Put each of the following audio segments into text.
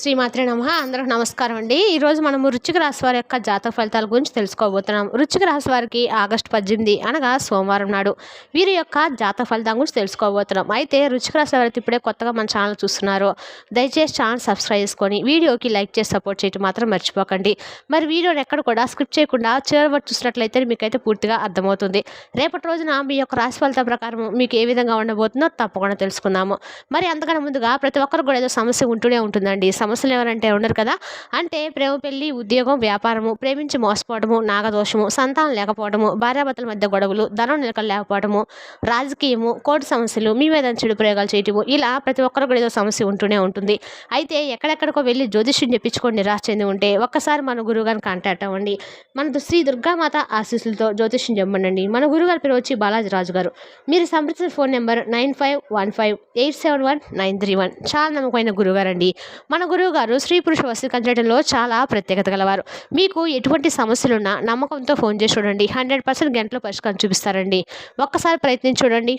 శ్రీమాత్రి నమ. అందరికి నమస్కారం అండి. ఈరోజు మనం రుచిక రాశి వారి యొక్క జాతక ఫలితాల గురించి తెలుసుకోబోతున్నాం. రుచిక రాశి వారికి ఆగస్టు పద్దెనిమిది అనగా సోమవారం నాడు వీరి యొక్క జాతక ఫలితాల గురించి తెలుసుకోబోతున్నాం. అయితే రుచిక రాశి వారికి ఇప్పుడే కొత్తగా మన ఛానల్ చూస్తున్నారు. దయచేసి ఛానల్ సబ్స్క్రైబ్ చేసుకొని వీడియోకి లైక్ చేసి సపోర్ట్ చేయటం మాత్రం మర్చిపోకండి. మరి వీడియోని ఎక్కడ కూడా స్క్రిప్ట్ చేయకుండా చివరి వరకు చూసినట్లయితే మీకైతే పూర్తిగా అర్థమవుతుంది. రేపటి రోజున మీ యొక్క రాశి ఫలితం ప్రకారం మీకు ఏ విధంగా ఉండబోతుందో తప్పకుండా తెలుసుకుందాము. మరి అంతకన్నా ముందుగా ప్రతి ఒక్కరు కూడా ఏదో సమస్య ఉంటూనే ఉంటుందండి. సమస్యలు ఎవరంటే ఉండరు కదా. అంటే ప్రేమ పెళ్ళి ఉద్యోగం వ్యాపారము ప్రేమించి మోసపోవడము నాగదోషము సంతానం లేకపోవడము భార్యాభర్తల మధ్య గొడవలు ధనం నిలకలు లేకపోవడము రాజకీయము కోర్టు సమస్యలు మీ మీద చెడు ప్రయోగాలు చేయటము ఇలా ప్రతి ఒక్కరు కూడా ఏదో సమస్య ఉంటూనే ఉంటుంది. అయితే ఎక్కడెక్కడికో వెళ్ళి జ్యోతిష్యం చెప్పించుకొని నిరాశ చెంది ఉంటే ఒక్కసారి మన గురువుగారిని కాంటాక్ట్ అవ్వండి. మన శ్రీ దుర్గామాత ఆశీస్సులతో జ్యోతిష్యం చెప్పండి మన గురుగారి పేరు వచ్చి బాలాజీ రాజు గారు. మీరు సంప్రదించిన phone number nine five one five eight seven one nine three one. చాలా నమ్మకమైన గురువుగారు అండి మన గురు గారు స్త్రీ పురుష వస్తు కంచడంలో చాలా ప్రత్యేకత గలవారు. మీకు ఎటువంటి సమస్యలున్నా నమ్మకంతో ఫోన్ చేసి చూడండి. హండ్రెడ్ పర్సెంట్ గంటలో పరిష్కారం చూపిస్తారండి. ఒక్కసారి ప్రయత్నించి చూడండి.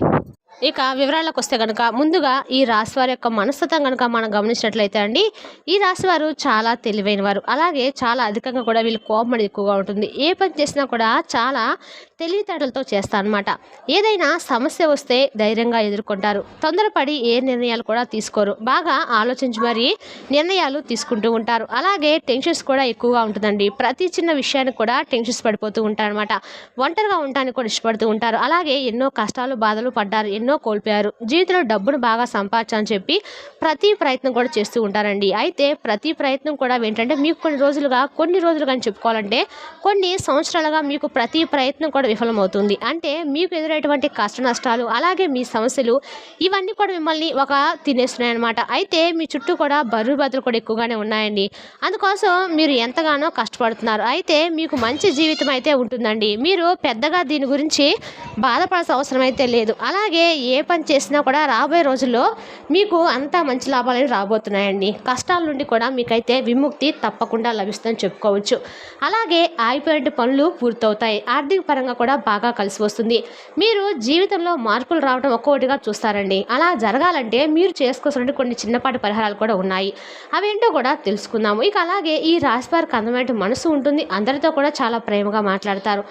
ఇక వివరాలకు వస్తే కనుక ముందుగా ఈ రాశి వారి యొక్క మనస్తత్వం కనుక మనం గమనించినట్లయితే అండి ఈ రాశి వారు చాలా తెలివైన వారు అలాగే చాలా అధికంగా కూడా వీళ్ళు కోపం అనేది ఎక్కువగా ఉంటుంది. ఏ పని చేసినా కూడా చాలా తెలివితేటలతో చేస్తా అనమాట ఏదైనా సమస్య వస్తే ధైర్యంగా ఎదుర్కొంటారు. తొందరపడి ఏ నిర్ణయాలు కూడా తీసుకోరు. బాగా ఆలోచించి మరీ నిర్ణయాలు తీసుకుంటూ ఉంటారు. అలాగే టెన్షన్స్ కూడా ఎక్కువగా ఉంటుందండి. ప్రతి చిన్న విషయానికి కూడా టెన్షన్స్ పడిపోతూ ఉంటారు అనమాట ఒంటరిగా ఉండడానికి కూడా ఇష్టపడుతూ ఉంటారు. అలాగే ఎన్నో కష్టాలు బాధలు పడ్డారు ఎన్నో కోల్పోయారు. జీవితంలో డబ్బును బాగా సంపాదించని చెప్పి ప్రతి ప్రయత్నం కూడా చేస్తూ ఉంటారండి. అయితే ప్రతి ప్రయత్నం కూడా ఏంటంటే మీకు కొన్ని రోజులుగా కొన్ని రోజులుగా అని చెప్పుకోవాలంటే కొన్ని సంవత్సరాలుగా మీకు ప్రతి ప్రయత్నం కూడా విఫలమవుతుంది. అంటే మీకు ఎదురైనటువంటి కష్ట నష్టాలు అలాగే మీ సమస్యలు ఇవన్నీ కూడా మిమ్మల్ని ఒక తినేస్తున్నాయి అనమాట అయితే మీ చుట్టూ కూడా బరువు బదులు కూడా ఎక్కువగానే ఉన్నాయండి. అందుకోసం మీరు ఎంతగానో కష్టపడుతున్నారు. అయితే మీకు మంచి జీవితం అయితే ఉంటుందండి. మీరు పెద్దగా దీని గురించి బాధపడాల్సిన అవసరం అయితే లేదు. అలాగే ఏ పని చేసినా కూడా రాబోయే రోజుల్లో మీకు అంతా మంచి లాభాలు రాబోతున్నాయండి. కష్టాల నుండి కూడా మీకైతే విముక్తి తప్పకుండా లభిస్తుందని చెప్పుకోవచ్చు. అలాగే ఆగిపోయిన పనులు పూర్తవుతాయి. ఆర్థిక పరంగా కూడా బాగా కలిసి వస్తుంది. మీరు జీవితంలో మార్పులు రావడం ఒక్కొక్కటిగా చూస్తారండి. అలా జరగాలంటే మీరు చేసుకోవాల్సిన కొన్ని చిన్నపాటి పరిహారాలు కూడా ఉన్నాయి. అవేంటో కూడా తెలుసుకుందాము. ఇక అలాగే ఈ రాశివారికి అందమైన మనసు ఉంటుంది. అందరితో కూడా చాలా ప్రేమగా మాట్లాడతారు.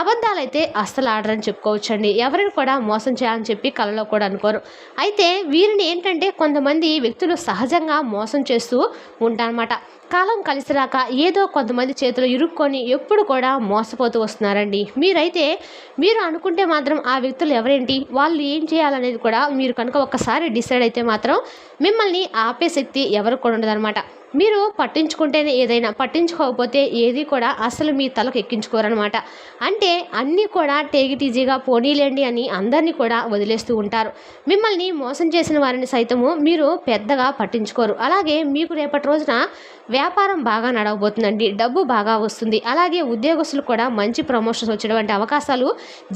అబద్ధాలైతే అస్సలు ఆడరని చెప్పుకోవచ్చండి. ఎవరిని కూడా మోసం చేయాలని చెప్పి కలలో కూడా అనుకోరు. అయితే వీరిని ఏంటంటే కొంతమంది వ్యక్తులు సహజంగా మోసం చేస్తూ ఉంటారన్నమాట. కాలం కలిసి రాక ఏదో కొంతమంది చేతులు ఇరుక్కొని ఎప్పుడు కూడా మోసపోతూ వస్తున్నారండి. మీరైతే మీరు అనుకుంటే మాత్రం ఆ వ్యక్తులు ఎవరేంటి? వాళ్ళు ఏం చేయాలనేది కూడా మీరు కనుక ఒక్కసారి డిసైడ్ అయితే మాత్రం మిమ్మల్ని ఆపే శక్తి ఎవరు కూడా ఉండదన్నమాట. మీరు పట్టించుకుంటేనే ఏదైనా పట్టించుకోకపోతే ఏది కూడా అసలు మీ తలకు ఎక్కించుకోరనమాట అంటే అన్నీ కూడా టేగిటీజీగా పోనీలేండి అని అందరినీ కూడా వదిలేస్తూ ఉంటారు. మిమ్మల్ని మోసం చేసిన వారిని సైతము మీరు పెద్దగా పట్టించుకోరు. అలాగే మీకు రేపటి రోజున వ్యాపారం బాగా నడవబోతుందండి డబ్బు బాగా వస్తుంది. అలాగే ఉద్యోగస్తులు కూడా మంచి ప్రమోషన్స్ వచ్చేటువంటి అవకాశాలు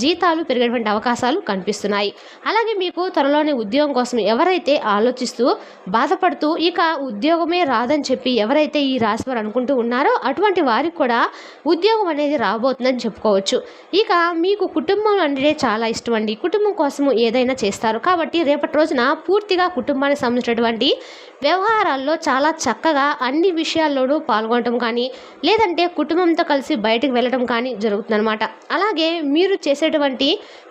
జీతాలు పెరిగేటువంటి అవకాశాలు కనిపిస్తున్నాయి. అలాగే మీకు త్వరలోనే ఉద్యోగం కోసం ఎవరైతే ఆలోచిస్తూ బాధపడుతూ ఇక ఉద్యోగమే రాదని చెప్పి ఎవరైతే ఈ రాశివారు అనుకుంటూ ఉన్నారో అటువంటి వారికి కూడా ఉద్యోగం అనేది రాబోతుందని చెప్పుకోవచ్చు. ఇక మీకు కుటుంబం అంటే చాలా ఇష్టం అండి. కుటుంబం కోసము ఏదైనా చేస్తారు. కాబట్టి రేపటి రోజున పూర్తిగా కుటుంబానికి సంబంధించినటువంటి వ్యవహారాల్లో చాలా చక్కగా అన్ని విషయాల్లోనూ పాల్గొనడం కానీ లేదంటే కుటుంబంతో కలిసి బయటకు వెళ్ళడం కానీ జరుగుతుందన్నమాట. అలాగే మీరు చేసేటువంటి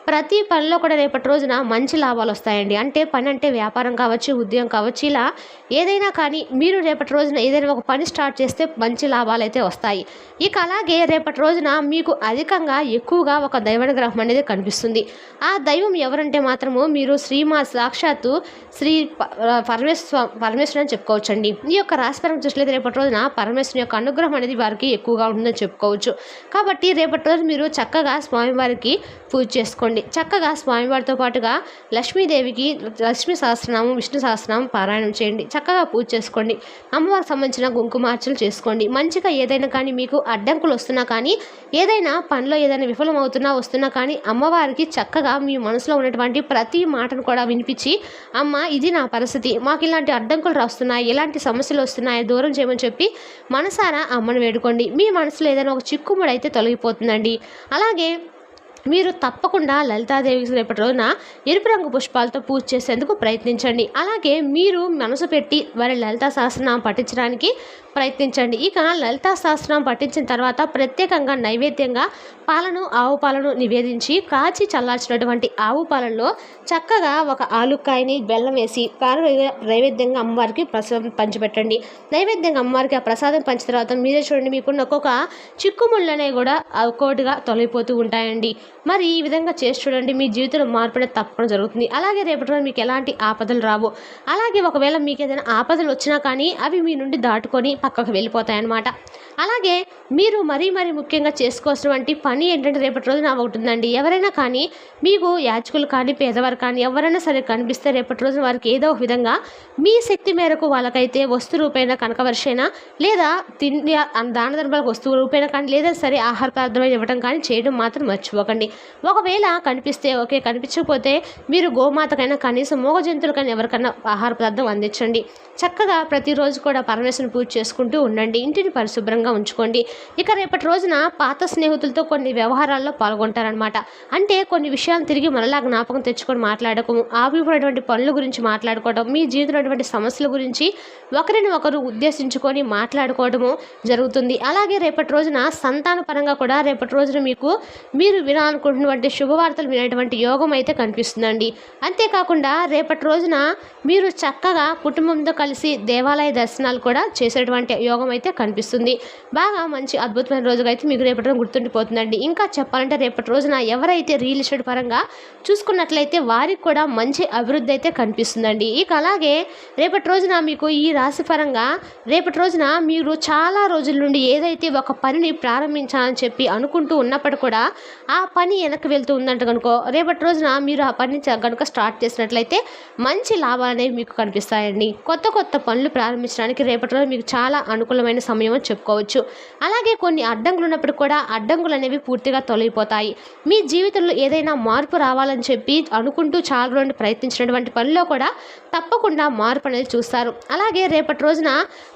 ప్రతి పనిలో కూడా రేపటి రోజున మంచి లాభాలు వస్తాయండి. అంటే పని అంటే వ్యాపారం కావచ్చు ఉద్యోగం కావచ్చు ఇలా ఏదైనా కానీ మీరు రేపటి రోజున ఏదైనా ఒక పని స్టార్ట్ చేస్తే మంచి లాభాలు అయితే వస్తాయి. ఇక అలాగే రేపటి రోజున మీకు అధికంగా ఎక్కువగా ఒక దైవానుగ్రహం అనేది కనిపిస్తుంది. ఆ దైవం ఎవరంటే మాత్రము మీరు శ్రీమా సాక్షాత్తు శ్రీ ప- పరమేశ్వ పరమేశ్వరుని అని చెప్పుకోవచ్చండి. ఈ యొక్క రాశిపరం చూసినట్లయితే రేపటి రోజున పరమేశ్వరుని యొక్క అనుగ్రహం అనేది వారికి ఎక్కువగా ఉంటుందని చెప్పుకోవచ్చు. కాబట్టి రేపటి రోజు మీరు చక్కగా స్వామివారికి పూజ చేసుకోండి. చక్కగా స్వామివారితో పాటుగా లక్ష్మీదేవికి లక్ష్మీ సహస్రనామం విష్ణు సహస్రనామం పారాయణం చేయండి. చక్కగా పూజ చేసుకోండి. అమ్మవారికి సంబంధించిన కుంకుమార్చలు చేసుకోండి. మంచిగా ఏదైనా కానీ మీకు అడ్డంకులు వస్తున్నా కానీ ఏదైనా పనిలో ఏదైనా విఫలమవుతున్నా వస్తున్నా కానీ అమ్మవారికి చక్కగా మీ మనసులో ఉన్నటువంటి ప్రతి మాటను కూడా వినిపించి అమ్మ ఇది నా పరిస్థితి. మాకు ఇలాంటి అడ్డంకులు వస్తున్నాయి ఎలాంటి సమస్యలు వస్తున్నాయి? దూరం చేయమని చెప్పి మనసారా అమ్మను వేడుకోండి. మీ మనసులో ఏదైనా ఒక చిక్కుముడు అయితే తొలగిపోతుందండి. అలాగే మీరు తప్పకుండా లలితాదేవికి రేపటి రోజున ఎరుపు రంగు పుష్పాలతో పూజ చేసేందుకు ప్రయత్నించండి. అలాగే మీరు మనసు పెట్టి వారి లలితా సహస్రనామం పఠించడానికి ప్రయత్నించండి. ఇక లలితా శాస్త్రం పఠించిన తర్వాత ప్రత్యేకంగా నైవేద్యంగా పాలను ఆవు పాలను నివేదించి కాచి చల్లార్చినటువంటి ఆవు పాలల్లో చక్కగా ఒక ఆలుక్కాయని బెల్లం వేసి పాల నైవేద్యంగా అమ్మవారికి ప్రసాదం పంచిపెట్టండి. నైవేద్యంగా అమ్మవారికి ఆ ప్రసాదం పంచిన తర్వాత మీరే చూడండి మీకున్న ఒక్కొక్క చిక్కుముళ్ళనే కూడా ఒక్కోటిగా తొలగిపోతూ ఉంటాయండి. మరి ఈ విధంగా చేసి చూడండి మీ జీవితంలో మార్పు అనేది జరుగుతుంది. అలాగే రేపటి రోజు మీకు ఎలాంటి ఆపదలు రావు. అలాగే ఒకవేళ మీకు ఏదైనా ఆపదలు వచ్చినా కానీ అవి మీ నుండి దాటుకొని పక్కకు వెళ్ళిపోతాయన్నమాట. అలాగే మీరు మరీ మరీ ముఖ్యంగా చేసుకోవాల్సినటువంటి పని ఏంటంటే రేపటి రోజున ఒకటిందండి ఎవరైనా కానీ మీకు యాచకులు కానీ పేదవారు కానీ ఎవరైనా సరే కనిపిస్తే రేపటి రోజున వారికి ఏదో ఒక విధంగా మీ శక్తి మేరకు వాళ్ళకైతే వస్తు కనక కనకవర్షైనా లేదా తిండి దాన ధర్మాలకు వస్తువు రూపైన కానీ లేదా సరే ఆహార పదార్థం ఇవ్వడం కానీ చేయడం మాత్రం మర్చిపోకండి. ఒకవేళ కనిపిస్తే ఓకే కనిపించకపోతే మీరు గోమాతకైనా కనీసం మూగ జంతువులకైనా ఎవరికైనా ఆహార పదార్థం అందించండి. చక్కగా ప్రతిరోజు కూడా పరమేశ్వరుని పూజ చేసుకుంటూ ఉండండి ఇంటిని పరిశుభ్రంగా ఉంచుకోండి. ఇక రేపటి రోజున పాత స్నేహితులతో కొన్ని వ్యవహారాల్లో పాల్గొంటారనమాట అంటే కొన్ని విషయాలు తిరిగి మనలా జ్ఞాపకం తెచ్చుకొని మాట్లాడకము. ఆగిపోయినటువంటి పనుల గురించి మాట్లాడుకోవడం మీ జీవితంలోటువంటి సమస్యల గురించి ఒకరిని ఒకరు ఉద్దేశించుకొని మాట్లాడుకోవడము జరుగుతుంది. అలాగే రేపటి రోజున సంతాన పరంగా కూడా రేపటి రోజున మీకు మీరు వినాలనుకుంటున్నటువంటి శుభవార్తలు వినేటువంటి యోగం అయితే కనిపిస్తుందండి. అంతేకాకుండా రేపటి రోజున మీరు చక్కగా కుటుంబంతో కలిసి దేవాలయ దర్శనాలు కూడా చేసేటువంటి యోగం అయితే కనిపిస్తుంది. బాగా మంచి అద్భుతమైన రోజుగా అయితే మీకు రేపటి రోజు గుర్తుండిపోతుందండి. ఇంకా చెప్పాలంటే రేపటి రోజున ఎవరైతే రియల్ ఎస్టేట్ పరంగా చూసుకున్నట్లయితే వారికి కూడా మంచి అభివృద్ధి అయితే కనిపిస్తుందండి. ఇక అలాగే రేపటి రోజున మీకు ఈ రాశి పరంగా రేపటి రోజున మీరు చాలా రోజుల నుండి ఏదైతే ఒక పనిని ప్రారంభించాలని చెప్పి అనుకుంటూ ఉన్నప్పుడు కూడా ఆ పని వెనక్కి వెళ్తూ ఉందంట కనుకో రేపటి రోజున మీరు ఆ పని కనుక స్టార్ట్ చేసినట్లయితే మంచి లాభాలు అనేవి మీకు కనిపిస్తాయండి. కొత్త కొత్త పనులు ప్రారంభించడానికి రేపటి రోజు మీకు చాలా అనుకూలమైన సమయం అని చెప్పుకోవచ్చు. అలాగే కొన్ని అడ్డంకులు ఉన్నప్పుడు కూడా అడ్డంకులు అనేవి పూర్తిగా తొలగిపోతాయి. మీ జీవితంలో ఏదైనా మార్పు రావాలని చెప్పి అనుకుంటూ చాలా రోజులు ప్రయత్నించినటువంటి పనిలో కూడా తప్పకుండా మార్పు అనేది చూస్తారు. అలాగే రేపటి రోజున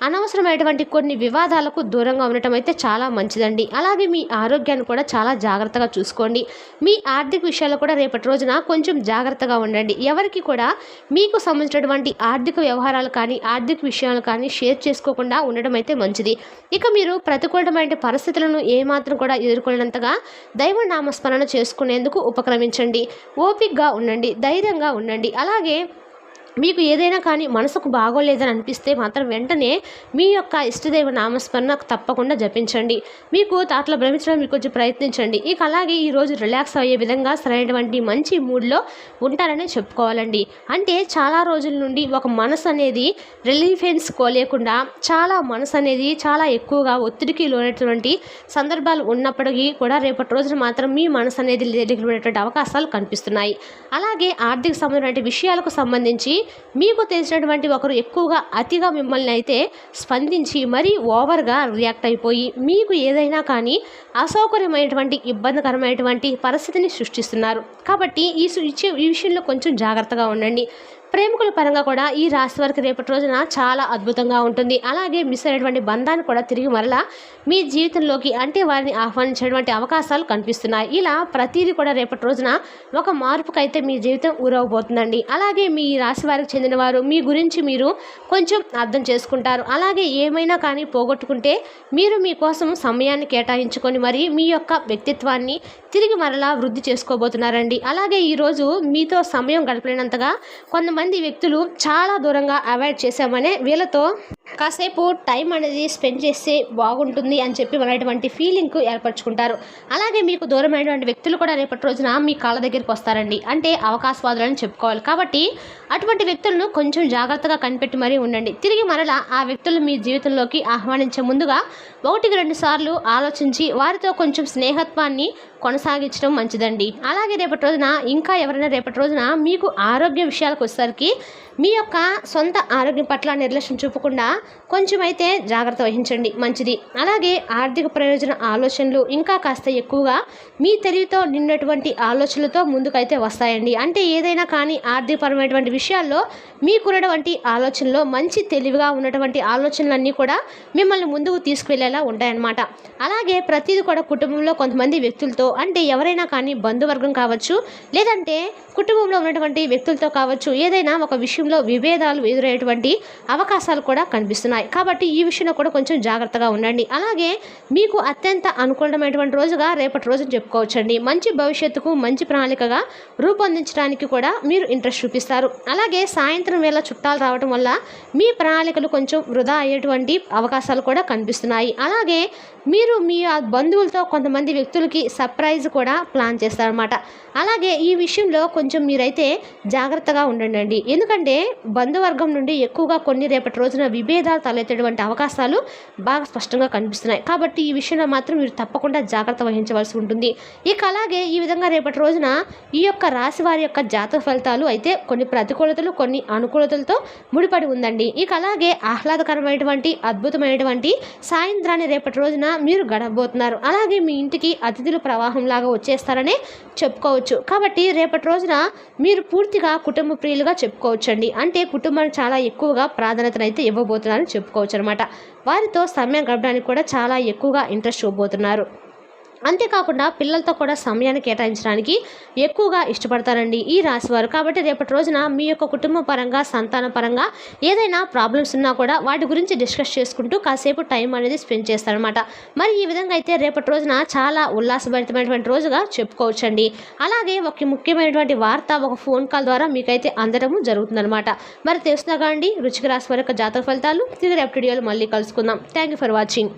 అనవసరమైనటువంటి కొన్ని వివాదాలకు దూరంగా ఉండటం అయితే చాలా మంచిదండి. అలాగే మీ ఆరోగ్యాన్ని కూడా చాలా జాగ్రత్తగా చూసుకోండి. మీ ఆర్థిక విషయాల్లో కూడా రేపటి రోజున కొంచెం జాగ్రత్తగా ఉండండి. ఎవరికి కూడా మీకు సంబంధించినటువంటి ఆర్థిక వ్యవహారాలు కానీ ఆర్థిక విషయాలు కానీ షేర్ చేసుకోకుండా ఉండడం అయితే మంచిది. ఇక మీరు ప్రతికూలమైన పరిస్థితులను ఏమాత్రం కూడా ఎదుర్కొన్నంతగా దైవనామస్మరణ చేసుకునేందుకు ఉపక్రమించండి. ఓపిక్గా ఉండండి ధైర్యంగా ఉండండి. అలాగే మీకు ఏదైనా కానీ మనసుకు బాగోలేదని అనిపిస్తే మాత్రం వెంటనే మీ యొక్క ఇష్టదైవ నామస్మరణ తప్పకుండా జపించండి. మీకు తాట్ల భ్రమించడం మీకు కొంచెం ప్రయత్నించండి. ఇక అలాగే ఈరోజు రిలాక్స్ అయ్యే విధంగా సరైనటువంటి మంచి మూడ్లో ఉంటారనే చెప్పుకోవాలండి. అంటే చాలా రోజుల నుండి ఒక మనసు అనేది రిలీఫెన్స్ కోలేకుండా చాలా మనసు అనేది చాలా ఎక్కువగా ఒత్తిడికి లోనటువంటి సందర్భాలు ఉన్నప్పటికీ కూడా రేపటి రోజున మాత్రం మీ మనసు అనేది లేకపోయినటువంటి అవకాశాలు కనిపిస్తున్నాయి. అలాగే ఆర్థిక సంబంధమైన విషయాలకు సంబంధించి మీకు తెలిసినటువంటి ఒకరు ఎక్కువగా అతిగా మిమ్మల్ని అయితే స్పందించి మరీ ఓవర్గా రియాక్ట్ అయిపోయి మీకు ఏదైనా కానీ అసౌకర్యమైనటువంటి ఇబ్బందికరమైనటువంటి పరిస్థితిని సృష్టిస్తున్నారు. కాబట్టి ఈ ఇచ్చే ఈ విషయంలో కొంచెం జాగ్రత్తగా ఉండండి. ప్రేమికుల పరంగా కూడా ఈ రాశి వారికి రేపటి రోజున చాలా అద్భుతంగా ఉంటుంది. అలాగే మిస్ అయినటువంటి బంధాన్ని కూడా తిరిగి మరలా మీ జీవితంలోకి అంటే వారిని ఆహ్వానించేటువంటి అవకాశాలు కనిపిస్తున్నాయి. ఇలా ప్రతిదీ కూడా రేపటి రోజున ఒక మార్పుకైతే మీ జీవితం ఊరవబోతుందండి. అలాగే మీ రాశి వారికి చెందిన వారు మీ గురించి మీరు కొంచెం అర్థం చేసుకుంటారు. అలాగే ఏమైనా కానీ పోగొట్టుకుంటే మీరు మీకోసం సమయాన్ని కేటాయించుకొని మరి మీ యొక్క వ్యక్తిత్వాన్ని తిరిగి మరలా వృద్ధి చేసుకోబోతున్నారండి. అలాగే ఈరోజు మీతో సమయం గడపలేనంతగా కొంతమంది కొంతమంది వ్యక్తులు చాలా దూరంగా అవాయిడ్ చేశామనే వీళ్ళతో కాసేపు టైం అనేది స్పెండ్ చేస్తే బాగుంటుంది అని చెప్పి మనటువంటి ఫీలింగ్ ఏర్పరచుకుంటారు. అలాగే మీకు దూరమైనటువంటి వ్యక్తులు కూడా రేపటి రోజున మీ కాళ్ళ దగ్గరికి వస్తారండి. అంటే అవకాశవాదులని చెప్పుకోవాలి. కాబట్టి అటువంటి వ్యక్తులను కొంచెం జాగ్రత్తగా కనిపెట్టి మరీ ఉండండి. తిరిగి మరలా ఆ వ్యక్తులు మీ జీవితంలోకి ఆహ్వానించే ముందుగా ఒకటికి రెండు సార్లు ఆలోచించి వారితో కొంచెం స్నేహత్వాన్ని కొనసాగించడం మంచిదండి. అలాగే రేపటి రోజున ఇంకా ఎవరైనా రేపటి రోజున మీకు ఆరోగ్య విషయాలకు వచ్చేసరికి మీ యొక్క సొంత ఆరోగ్యం పట్ల నిర్లక్ష్యం చూపకుండా కొంచెం అయితే జాగ్రత్త వహించండి మంచిది. అలాగే ఆర్థిక ప్రయోజన ఆలోచనలు ఇంకా కాస్త ఎక్కువగా మీ తెలివితో నిన్నటువంటి ఆలోచనలతో ముందుకైతే వస్తాయండి. అంటే ఏదైనా కానీ ఆర్థికపరమైనటువంటి విషయాల్లో మీకున్నటువంటి ఆలోచనలో మంచి తెలివిగా ఉన్నటువంటి ఆలోచనలన్నీ కూడా మిమ్మల్ని ముందుకు తీసుకువెళ్ళేలా ఉంటాయన్నమాట. అలాగే ప్రతిదీ కూడా కుటుంబంలో కొంతమంది వ్యక్తులతో అంటే ఎవరైనా కానీ బంధువర్గం కావచ్చు లేదంటే కుటుంబంలో ఉన్నటువంటి వ్యక్తులతో కావచ్చు ఏదైనా ఒక విషయంలో విభేదాలు ఎదురయ్యేటువంటి అవకాశాలు కూడా కనిపిస్తున్నాయి. కాబట్టి ఈ విషయంలో కూడా కొంచెం జాగ్రత్తగా ఉండండి. అలాగే మీకు అత్యంత అనుకూలమైనటువంటి రోజుగా రేపటి రోజు చెప్పుకోవచ్చండి. మంచి భవిష్యత్తుకు మంచి ప్రణాళికగా రూపొందించడానికి కూడా మీరు ఇంట్రెస్ట్ చూపిస్తారు. అలాగే సాయంత్రం వేళ చుట్టాలు రావడం వల్ల మీ ప్రణాళికలు కొంచెం వృధా అయ్యేటువంటి అవకాశాలు కూడా కనిపిస్తున్నాయి. అలాగే మీరు మీ ఆ బంధువులతో కొంతమంది వ్యక్తులకి సర్ప్రైజ్ కూడా ప్లాన్ చేస్తారనమాట అలాగే ఈ విషయంలో కొంచెం మీరైతే జాగ్రత్తగా ఉండండి. ఎందుకంటే బంధువర్గం నుండి ఎక్కువగా కొన్ని రేపటి రోజున విభేదాలు తలెత్తేటువంటి అవకాశాలు బాగా స్పష్టంగా కనిపిస్తున్నాయి. కాబట్టి ఈ విషయంలో మాత్రం మీరు తప్పకుండా జాగ్రత్త వహించవలసి ఉంటుంది. ఇక అలాగే ఈ విధంగా రేపటి రోజున ఈ యొక్క రాశి వారి యొక్క జాతక ఫలితాలు అయితే కొన్ని ప్రతికూలతలు కొన్ని అనుకూలతలతో ముడిపడి ఉందండి. ఇక అలాగే ఆహ్లాదకరమైనటువంటి అద్భుతమైనటువంటి సాయంత్రాన్ని రేపటి రోజున మీరు గడపబోతున్నారు. అలాగే మీ ఇంటికి అతిథుల ప్రవాహంలాగా వచ్చేస్తారనే చెప్పుకోవచ్చు. కాబట్టి రేపటి రోజున మీరు పూర్తిగా కుటుంబ ప్రియులుగా చెప్పుకోవచ్చండి. అంటే కుటుంబానికి చాలా ఎక్కువగా ప్రాధాన్యతనైతే ఇవ్వబోతున్నారని చెప్పుకోవచ్చు అనమాట వారితో సమయం గడపడానికి కూడా చాలా ఎక్కువగా ఇంట్రెస్ట్ చూపబోతున్నారు. అంతేకాకుండా పిల్లలతో కూడా సమయాన్ని కేటాయించడానికి ఎక్కువగా ఇష్టపడతారండి ఈ రాశివారు కాబట్టి రేపటి రోజున మీ యొక్క కుటుంబ పరంగా సంతాన పరంగా ఏదైనా ప్రాబ్లమ్స్ ఉన్నా కూడా వాటి గురించి డిస్కస్ చేసుకుంటూ కాసేపు టైం అనేది స్పెండ్ చేస్తారనమాట మరి ఈ విధంగా అయితే రేపటి రోజున చాలా ఉల్లాసభరితమైనటువంటి రోజుగా చెప్పుకోవచ్చండి. అలాగే ఒక ముఖ్యమైనటువంటి వార్త ఒక ఫోన్ కాల్ ద్వారా మీకైతే అందడము జరుగుతుందనమాట మరి తెలుసునా అండి రుచికి రాశి వారి యొక్క జాతక ఫలితాలు. తిరిగి రేపటి వీడియోలు మళ్ళీ కలుసుకుందాం. Thank you for watching